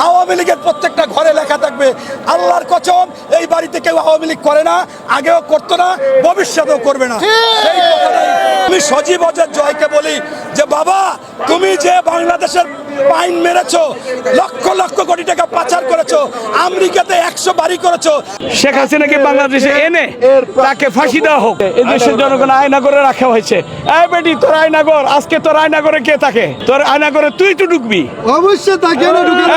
আওয়ামী লীগের প্রত্যেকটা ঘরে লেখা থাকবে আল্লাহর কচম এই বাড়িতে কেউ আওয়ামী লীগ করে না আগেও করতো না ভবিষ্যতেও করবে না। সেই আমি সজীব অজয় জয়কে বলি যে বাবা তুমি যে বাংলাদেশের পাইন মেরেছো লক্ষ লক্ষ কোটি টাকা পাচার করেছ আমেরিকাতে একশো বাড়ি করেছ। শেখ হাসিনাকে বাংলাদেশে এনে তাকে ফাঁসি দেওয়া হোক। এই দেশের জনগণ আয়না করে রাখা হয়েছে। এই বেটি তোর আয়নাগর আজকে তোর আয়নাগরে কে থাকে? তোর আয়নাগরে তুই তো ঢুকবি। অবশ্যই তাকে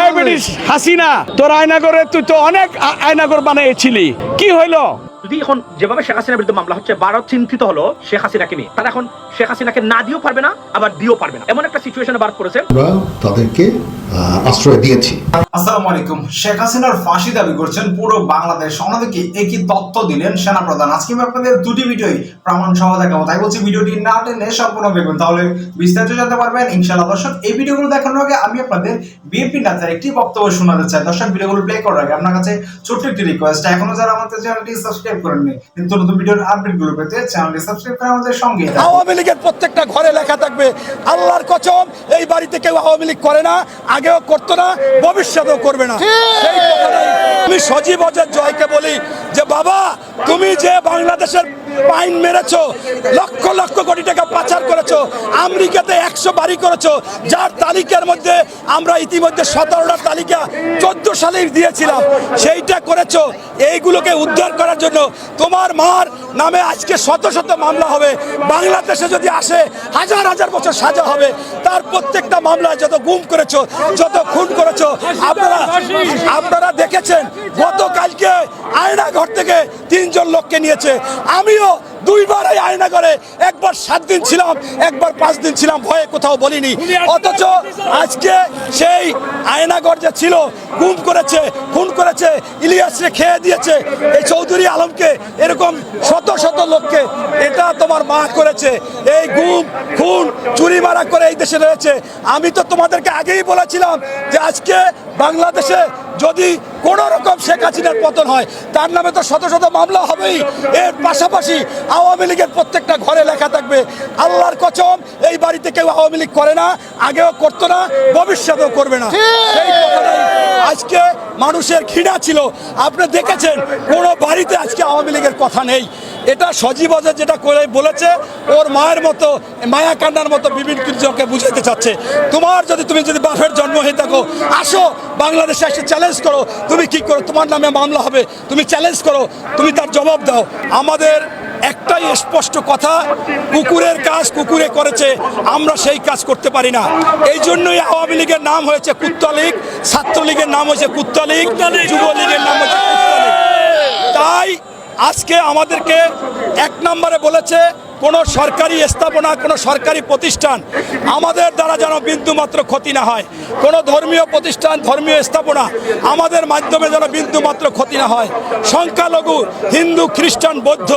এই বেটি হাসিনা তোর আয়নাগরে তুই তো অনেক আয়নাগর বানিয়েছিলি। কি হইল? যদি এখন যেভাবে শেখ হাসিনার বিরুদ্ধে মামলা হচ্ছে ভারত চিন্তিত হলো শেখ হাসিনাকে নিয়ে। তারা এখন শেখ হাসিনাকে না দিয়েও পারবে না আবার দিয়েও পারবে না। এমন একটা সিচুয়েশনে ভারত পড়েছে। আমরা তাদেরকে আশ্রয় দিয়েছি। আসসালামু আলাইকুম। শেখ হাসিনার ফাঁসি দাবি করছেন পুরো বাংলাদেশ। অন্যদিকে একই তথ্য দিলেন সেনাপ্রধান। আজকে আমি আপনাদের দুটি ভিডিওই প্রমাণ সহ দেখাবো। তাই বলছি ভিডিওটি না টেনে সম্পূর্ণ দেখবেন তাহলে বিস্তারিত জানতে পারবেন। ইনশাআল্লাহ দর্শক এই ভিডিওগুলো দেখানোর আগে আমি আপনাদের বিএনপি নেতার একটি বক্তব্য শোনাতে চাই। দর্শক ভিডিওগুলো প্লে করার আগে আপনার কাছে ছোট্ট একটি রিকোয়েস্ট এখনও যারা আমাদের চ্যানেলটি সাবস্ক্রাইব করেননি কিন্তু নতুন ভিডিওর আপডেটগুলো পেতে চ্যানেলটি সাবস্ক্রাইব করে আমাদের সঙ্গে। আওয়ামী লীগের প্রত্যেকটা ঘরে থাকবে। আল্লাহর কসম এই বাড়িতে কেউ আওয়ামী লীগ করে না আগেও করতো না ভবিষ্যতেও করবে না। সেই আমি সজীব অজয় জয়কে বলি যে বাবা তুমি যে বাংলাদেশের পাইন মেরেছো লক্ষ লক্ষ কোটি টাকা পাচার করেছ আমেরিকাতে একশো বাড়ি করেছ যার তালিকার মধ্যে আমরা ইতিমধ্যে সতেরোটা তালিকা চোদ্দ সালেই দিয়েছিলাম সেইটা করেছ এইগুলোকে উদ্ধার করার জন্য তোমার মার নামে আজকে শত শত মামলা হবে। বাংলাদেশে যদি আসে হাজার হাজার বছর সাজা হবে। তার প্রত্যেকটা মামলায় যত গুম করেছ, যত খুন করেছ, আপনারা আপনারা দেখেছেন, গতকালকে আয়না ঘর থেকে তিনজন লোককে নিয়েছে। আমিও দুইবার এই আয়না ঘরে একবার সাত দিন ছিলাম, একবার পাঁচ দিন ছিলাম, ভয়ে কোথাও বলিনি। অথচ আজকে সেই আয়নাগর যে ছিল গুম করেছে, খুন করেছে ইলিয়াসরে খেয়ে দিয়েছে, এই চৌধুরী আলমকে এরকম শত শত লোককে এটা তোমার মা করেছে। এই গুম, খুন, চুরি মারা করে এই দেশে রয়েছে। আমি তো তোমাদেরকে আগেই বলেছিলাম যে আজকে বাংলাদেশে যদি কোনো রকম শেখ হাসিনার পতন হয়, তার নামে তো শত শত মামলা হবেই। এর পাশাপাশি আওয়ামী লীগের প্রত্যেকটা ঘরে লেখা থাকবে। আল্লাহর কসম এই বাড়িতে কেউ আওয়ামী লীগ করে না আগেও করতো না ভবিষ্যতেও করবে না। সেই কথাটাই আজকে মানুষের ঘৃণা ছিল। আপনি দেখেছেন কোনো বাড়িতে আজকে আওয়ামী লীগের কথা নেই। এটা সজীব অজয় যেটা করে বলেছে ওর মায়ের মতো মায়া কান্নার মতো বিভিন্ন কিছুকে বুঝাইতে চাচ্ছে। তোমার যদি তুমি যদি বাপের জন্ম হয়ে থাকো আসো বাংলাদেশে এসে চ্যালেঞ্জ করো। তুমি কি করো? তোমার নামে মামলা হবে। তুমি চ্যালেঞ্জ করো। তুমি তার জবাব দাও। আমাদের একটাই স্পষ্ট কথা কুকুরের কাজ কুকুরে করেছে আমরা সেই কাজ করতে পারি না। এই জন্যই আওয়ামী লীগের নাম হয়েছে কুত্তালিক ছাত্রলীগের নাম হয়েছে কুত্তালিক লীগ যুবলীগের নাম হয়েছে তাই আজকে আমাদেরকে এক নম্বরে বলেছে কোনো সরকারি স্থাপনা, কোনো সরকারি প্রতিষ্ঠান আমাদের দ্বারা যেন বিন্দুমাত্র ক্ষতি না হয়। কোনো ধর্মীয় প্রতিষ্ঠান, ধর্মীয় স্থাপনা আমাদের মাধ্যমে যেন বিন্দুমাত্র ক্ষতি না হয়। সংখ্যালঘু, হিন্দু, খ্রিস্টান, বৌদ্ধ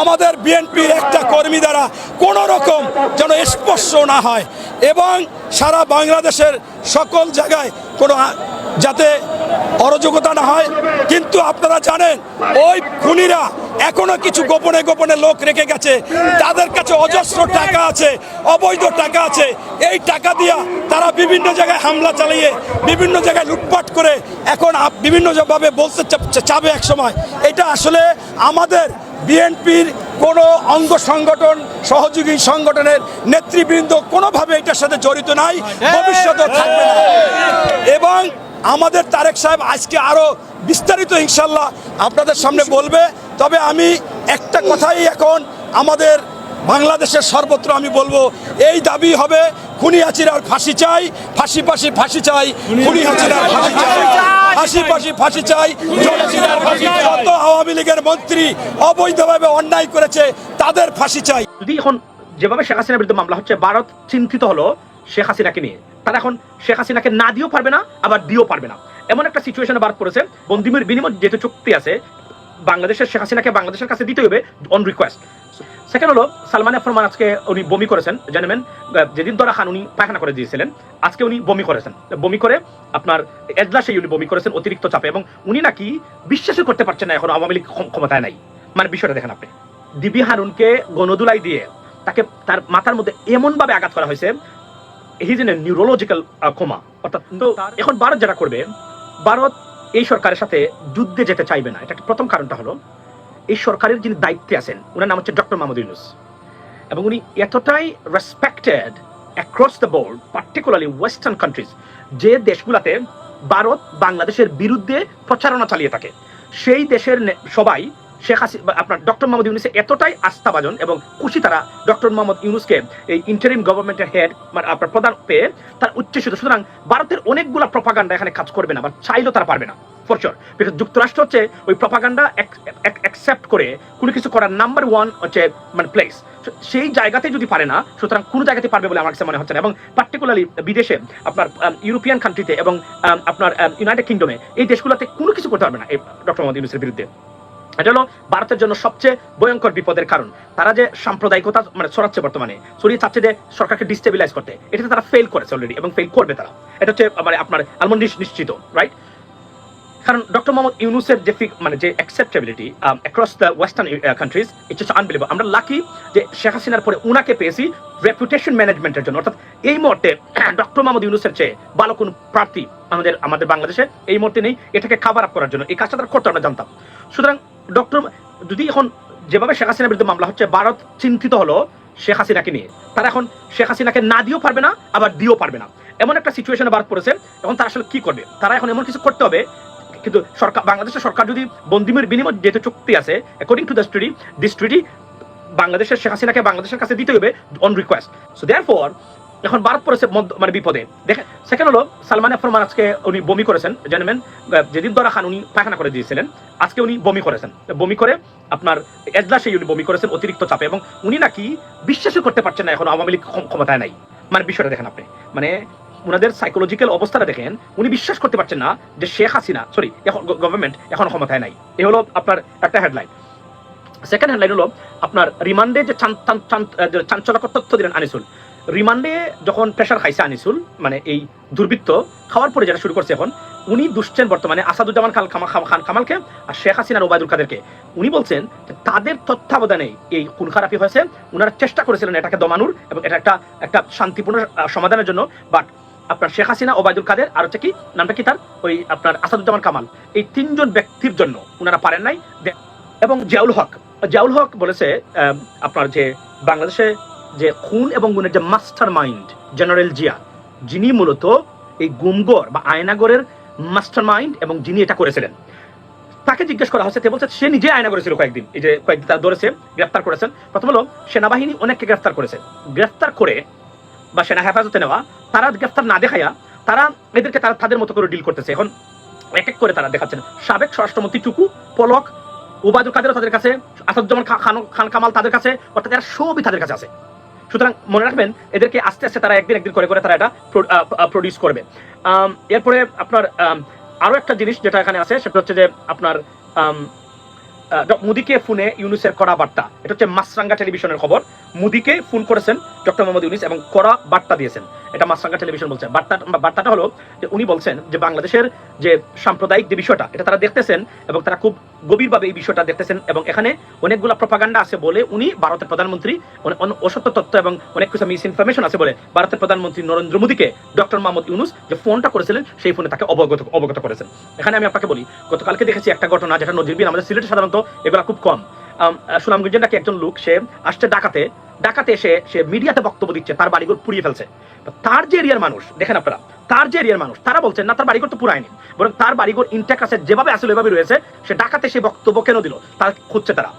আমাদের বিএনপির একটা কর্মী দ্বারা কোনো রকম যেন স্পর্শ না হয় এবং সারা বাংলাদেশের সকল জায়গায় কোনো যাতে অরাজকতা না হয়। কিন্তু আপনারা জানেন ওই খুনিরা এখনও কিছু গোপনে গোপনে লোক রেখে গেছে। তাদের কাছে অজস্র টাকা আছে অবৈধ টাকা আছে। এই টাকা দিয়া তারা বিভিন্ন জায়গায় হামলা চালিয়ে বিভিন্ন জায়গায় লুটপাট করে এখন আপ- বিভিন্ন বলতে চাবে এক সময় এটা আসলে আমাদের বিএনপির কোনো অঙ্গ সংগঠন সহযোগী সংগঠনের নেতৃবৃন্দ কোনোভাবে এটার সাথে জড়িত নাই। ভবিষ্যতেও থাকবে না। এবং আমাদের তারেক সাহেব আজকে আরও বিস্তারিত ইনশাল্লাহ আপনাদের সামনে বলবে। তবে আমি একটা কথাই এখন আমাদের বাংলাদেশের সর্বত্র আমি বলব এই দাবি হবে খুনি হাসিনার ফাঁসি চাই ফাঁসি ফাঁসি ফাঁসি চাই খুনি হাসিনার ফাঁসি চাই ফাঁসি ফাঁসি ফাঁসি চাই। ফাঁসি চাই। যত আওয়ামী লীগের মন্ত্রী অবৈধভাবে অন্যায় করেছে তাদের ফাঁসি চাই। যদি এখন যেভাবে শেখ হাসিনার বিরুদ্ধে মামলা হচ্ছে ভারত চিন্তিত হলো শেখ হাসিনাকে নিয়ে। তারা এখন শেখ হাসিনাকে না দিয়েও পারবে না, আবার দিয়েও পারবে না। এমন একটা সিচুয়েশনে ভারত পড়েছে, বন্দিমের বিনিময় যেহেতু চুক্তি আছে, বাংলাদেশের শেখ হাসিনাকে বাংলাদেশের কাছে দিতে হবে অন রিকোয়েস্ট সেকেন্ড হলো, সালমান এফ রহমান আজকে উনি বমি করেছেন জানেন যেদিন দরা খান উনি পায়খানা করে দিয়েছিলেন, আজকে উনি বমি করেছেন। বমি করে আপনার এজলাসে উনি বমি করেছেন অতিরিক্ত চাপে এবং উনি নাকি বিশ্বাসই করতে পারছেন না এখন আওয়ামী লীগ ক্ষমতায় নাই। মানে বিষয়টা দেখেন আপনি। ডিবি হারুনকে গণদুলাই দিয়ে তাকে তার মাথার মধ্যে এমন ভাবে আঘাত করা হয়েছে his in a neurological coma অর্থাৎ তো এখন ভারত যেটা করবে ভারত এই সরকারের সাথে যুদ্ধে যেতে চাইবে না। এটা প্রথম কারণটা হলো এই সরকারের যিনি দায়িত্বে আছেন ওনার নাম হচ্ছে ডক্টর মাহমুদ ইউনুস। এবং উনি এতটাই respected across the board particularly western countries যে দেশগুলোতে ভারত বাংলাদেশের বিরুদ্ধে প্রচারণা চালিয়ে থাকে। সেই দেশের সবাই শেখ হাসিনা আপনার ডক্টর মোহাম্মদ ইউনুসে এতটাই আস্থাভাজন এবং খুশি তারা ডক্টর মোহাম্মদ ইউনুসকে এই ইন্টারিম গভর্নমেন্টের হেড মানে আপনার প্রধান পেয়ে তার উচ্চসিত সুতরাং ভারতের অনেকগুলো প্রপাগান্ডা এখানে কাজ করবে না, বা চাইলেও তারা পারবে না ফর শিওর বিকজ যুক্তরাষ্ট্র হচ্ছে ওই প্রপাগান্ডা অ্যাকসেপ্ট করে কোনো কিছু করার নাম্বার ওয়ান হচ্ছে মানে প্লেস সেই জায়গাতে যদি পারে না, সুতরাং কোনো জায়গাতে পারবে বলে আমার কাছে মনে হচ্ছে না। এবং পার্টিকুলারলি বিদেশে আপনার ইউরোপিয়ান কান্ট্রিতে এবং আপনার ইউনাইটেড কিংডমে এই দেশগুলোতে কোনো কিছু করতে পারবে না এই ডক্টর মোহাম্মদ ইউনুসের বিরুদ্ধে। এটা হলো ভারতের জন্য সবচেয়ে ভয়ঙ্কর বিপদের কারণ। তারা যে সাম্প্রদায়িকতা মানে ছড়াচ্ছে বর্তমানে ছড়িয়ে চাচ্ছে যে সরকারকে ডিস্টেবিলাইজ করতে, এটাতে তারা ফেল করেছে অলরেডি এবং ফেল করবে তারা। এটা হচ্ছে মানে আপনার আলমন্ড নিশ্চিত রাইট কারণ ডক্টর মোহাম্মদ ইউনুসের যে ফিক মানে যে acceptability across the western countries it's হচ্ছে আনবিলিভেবল আমরা লাকি যে শেখ হাসিনার পরে উনাকে পেয়েছি রেপুটেশন ম্যানেজমেন্টের জন্য। অর্থাৎ এই মুহূর্তে ডক্টর মোহাম্মদ ইউনুসের চেয়ে ভালো কোনো প্রার্থী আমাদের আমাদের বাংলাদেশে এই মুহূর্তে নেই। এটাকে খাবার আপ করার জন্য। এই কাজটা তারা করতে, আমরা জানতাম। সুতরাং ডক্টর, যদি এখন যেভাবে শেখ হাসিনার বিরুদ্ধে মামলা হচ্ছে, ভারত চিন্তিত হলো শেখ হাসিনাকে নিয়ে। তারা এখন শেখ হাসিনাকে না দিয়েও পারবে না, আবার দিয়েও পারবে না। এমন একটা সিচুয়েশনে ভারত পড়েছে, এখন তারা আসলে কি করবে? তারা এখন এমন কিছু করতে হবে, কিন্তু সরকার, বাংলাদেশের সরকার যদি বন্দিমের বিনিময় যেহেতু চুক্তি আছে according to the study this treaty বাংলাদেশের শেখ হাসিনাকে বাংলাদেশের কাছে দিতে হবে on request so therefore এখন ভারত পড়েছে মানে বিপদে। দেখেন সেকেন্ড হলো সালমান এফ রহমান আজকে উনি বমি করেছেন জানেন যেদিন দরা খান উনি পায়খানা করে দিয়েছিলেন, আজকে উনি বমি করেছেন। বমি করে আপনার এজলাসে উনি বমি করেছেন অতিরিক্ত চাপে এবং উনি নাকি বিশ্বাসই করতে পারছেন না এখন আওয়ামী লীগ ক্ষমতায় নাই। মানে বিষয়টা দেখেন আপনি। মানে ওনাদের সাইকোলজিক্যাল অবস্থাটা দেখেন, উনি বিশ্বাস করতে পারছেন না যে শেখ হাসিনা সরি এখন গভর্নমেন্ট এখন ক্ষমতায় নাই। এ হলো আপনার একটা হেডলাইন সেকেন্ড হেডলাইন হলো আপনার রিমান্ডে যে চাঞ্চল্যকর তথ্য দিলেন আনিসুল রিমান্ডে যখন প্রেশার খাইছে আনিসুল মানে এই দুর্বৃত্ত, খাওয়ার পরে যেটা শুরু করছে এখন, উনি দুষছেন বর্তমানে আসাদুজ্জামান কামা- খান কামালকে আর শেখ হাসিনার ওবায়দুল কাদেরকে। উনি বলছেন তাদের তত্ত্বাবধানে এই খুন খারাপি হয়েছে ওনারা চেষ্টা করেছিলেন এটাকে দমানোর এবং এটা একটা একটা শান্তিপূর্ণ সমাধানের জন্য। বাট আপনার শেখ হাসিনা, ওবায়দুল কাদের আর হচ্ছে কি, নামটা কি তার? ওই আপনার আসাদুজ্জামান কামাল। এই তিনজন ব্যক্তির জন্য ওনারা পারেন নাই। এবং জিয়াউল হক জিয়াউল হক বলেছে আপনার যে বাংলাদেশে যে খুন এবং গুণের যে মাস্টার মাইন্ড জেনারেল জিয়া, যিনি মূলত এই গুমগর বা আয়নাগরের মাস্টার মাইন্ড এবং যিনি এটা করেছিলেন। তাকে জিজ্ঞেস করা হচ্ছে বলছে, সে নিজে আয়না করেছিল কয়েকদিন, এই যে কয়েকদিন তারা ধরেছে, গ্রেফতার করেছেন। প্রথম হলো, সেনাবাহিনী অনেককে গ্রেফতার করেছে। গ্রেফতার করে বা সেনা হেফাজতে নেওয়া, তারা গ্রেফতার না দেখাইয়া তারা এদেরকে তারা তাদের মতো করে ডিল করতেছে। এখন এক এক করে তারা দেখাচ্ছেন। সাবেক স্বরাষ্ট্রমন্ত্রী টুকু, পলক উবায়দুল কাদেরও তাদের কাছে, আসাদুজ্জামান খান খান কামাল তাদের কাছে, অর্থাৎ এরা সবই তাদের কাছে আছে। সুতরাং মনে রাখবেন, এদেরকে আস্তে আস্তে তারা একদিন একদিন করে করে তারা এটা প্রডিউস করবে। এরপরে আপনার আরও আরও একটা জিনিস যেটা এখানে আছে, সেটা হচ্ছে যে আপনার মুদিকে ফোনে ইউনুসের কড়া বার্তা। এটা হচ্ছে মাসরাঙ্গা টেলিভিশনের খবর। মুদিকে ফোন করেছেন ডক্টর মোহাম্মদ ইউনুস এবং কড়া বার্তা দিয়েছেন। এটা মাসরাঙ্গা টেলিভিশন বলছে। বার্তা, বার্তাটা হলো যে উনি বলছেন যে বাংলাদেশের যে সাম্প্রদায়িক যে বিষয়টা, এটা তারা দেখতেছেন এবং তারা খুব গভীরভাবে এই বিষয়টা দেখতেছেন এবং এখানে অনেকগুলো প্রপাগান্ডা আছে বলে উনি ভারতের প্রধানমন্ত্রী অসত্য তথ্য এবং অনেক কিছু মিস ইনফরমেশন আছে বলে ভারতের প্রধানমন্ত্রী নরেন্দ্র মোদীকে ডক্টর মোহাম্মদ ইউনুস যে ফোনটা করেছিলেন, সেই ফোনে তাকে অবগত অবগত করেছেন। এখানে আমি আপনাকে বলি, গতকালকে দেখেছি একটা ঘটনা যেটা নজিরবিন আমাদের সিলেটে সাধারণত এগুলো খুব কম। সুনামগঞ্জের নাকি একজন লোক, সে আসছে ডাকাতে। ডাকাতে এসে সে মিডিয়াতে বক্তব্য দিচ্ছে, তার বাড়িঘর পুড়িয়ে ফেলছে। তার যে এরিয়ার মানুষ, দেখেন আপনারা, তার যে এরিয়ার মানুষ, তারা বলছেন না, তার বাড়িঘর তো পুরায়নি বরং তার বাড়িঘর ইনটেক আছে, যেভাবে আসলে এভাবে রয়েছে, সে ডাকাতে সে বক্তব্য কেন দিল তার খুঁজছে তারা।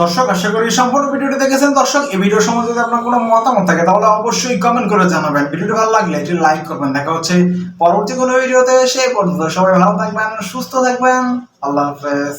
দর্শক, আশা করি সম্পূর্ণ ভিডিওটি দেখেছেন। দর্শক, এই ভিডিও সম্বন্ধে যদি আপনার কোনো মতামত থাকে, তাহলে অবশ্যই কমেন্ট করে জানাবেন। ভিডিওটি ভালো লাগলে এটি লাইক করবেন। দেখা হচ্ছে পরবর্তী কোনো ভিডিওতে সেই পর্যন্ত সবাই ভালো থাকবেন, সুস্থ থাকবেন। আল্লাহ হাফেজ।